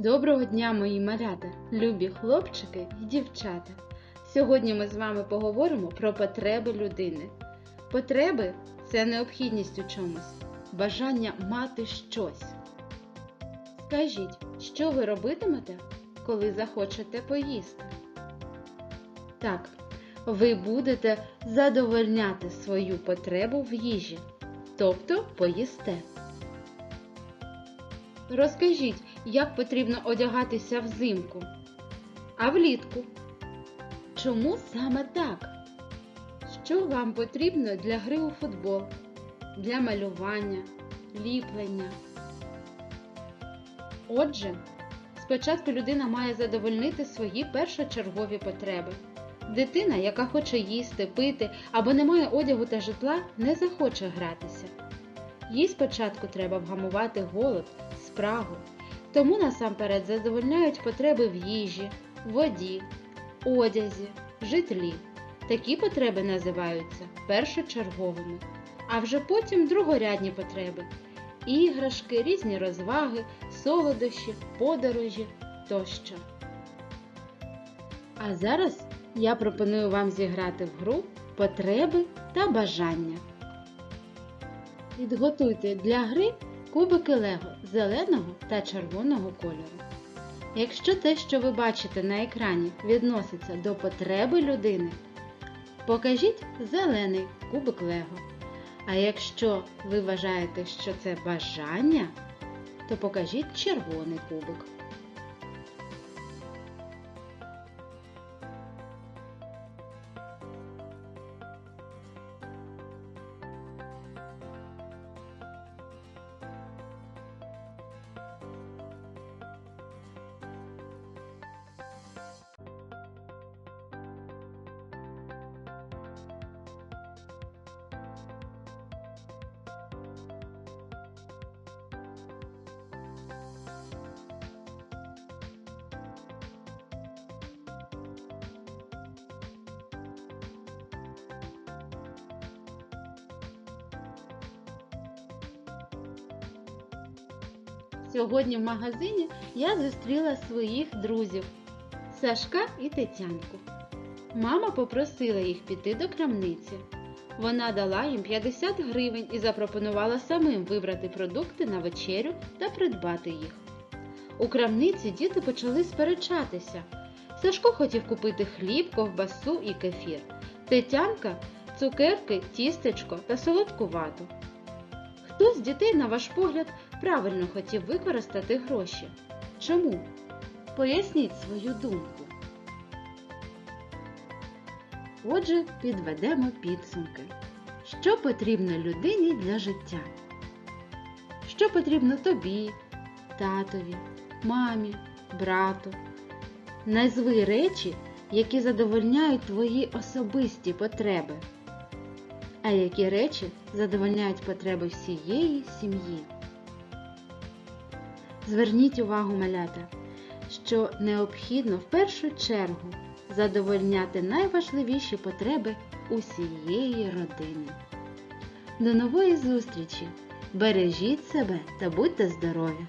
Доброго дня, мої малята, любі хлопчики і дівчата. Сьогодні ми з вами поговоримо про потреби людини. Потреби це необхідність у чомусь, бажання мати щось. Скажіть, що ви робитимете, коли захочете поїсти? Так, ви будете задовольняти свою потребу в їжі, тобто поїсте. Розкажіть, як потрібно одягатися взимку, а влітку. Чому саме так? Що вам потрібно для гри у футбол, для малювання, ліплення? Отже, спочатку людина має задовольнити свої першочергові потреби. Дитина, яка хоче їсти, пити або не має одягу та житла, не захоче гратися. Їй спочатку треба вгамувати голод, спрагу, тому насамперед задовольняють потреби в їжі, воді, одязі, житлі. Такі потреби називаються першочерговими, а вже потім другорядні потреби іграшки, різні розваги, солодощі, подорожі тощо. А зараз я пропоную вам зіграти в гру потреби та бажання. Підготуйте для гри кубики Лего зеленого та червоного кольору. Якщо те, що ви бачите на екрані, відноситься до потреби людини, покажіть зелений кубик Лего. А якщо ви вважаєте, що це бажання, то покажіть червоний кубик. Сьогодні в магазині я зустріла своїх друзів Сашка і Тетянку. Мама попросила їх піти до крамниці. Вона дала їм 50 гривень і запропонувала самим вибрати продукти на вечерю та придбати їх. У крамниці діти почали сперечатися. Сашко хотів купити хліб, ковбасу і кефір. Тетянка цукерки, тістечко та солодку вату. Хто з дітей, на ваш погляд, правильно хотів використати гроші? Чому? Поясніть свою думку. Отже, підведемо підсумки. Що потрібно людині для життя? Що потрібно тобі, татові, мамі, брату? Назви речі, які задовольняють твої особисті потреби. А які речі задовольняють потреби всієї сім'ї? Зверніть увагу, малята, що необхідно в першу чергу задовольняти найважливіші потреби усієї родини. До нової зустрічі! Бережіть себе та будьте здорові!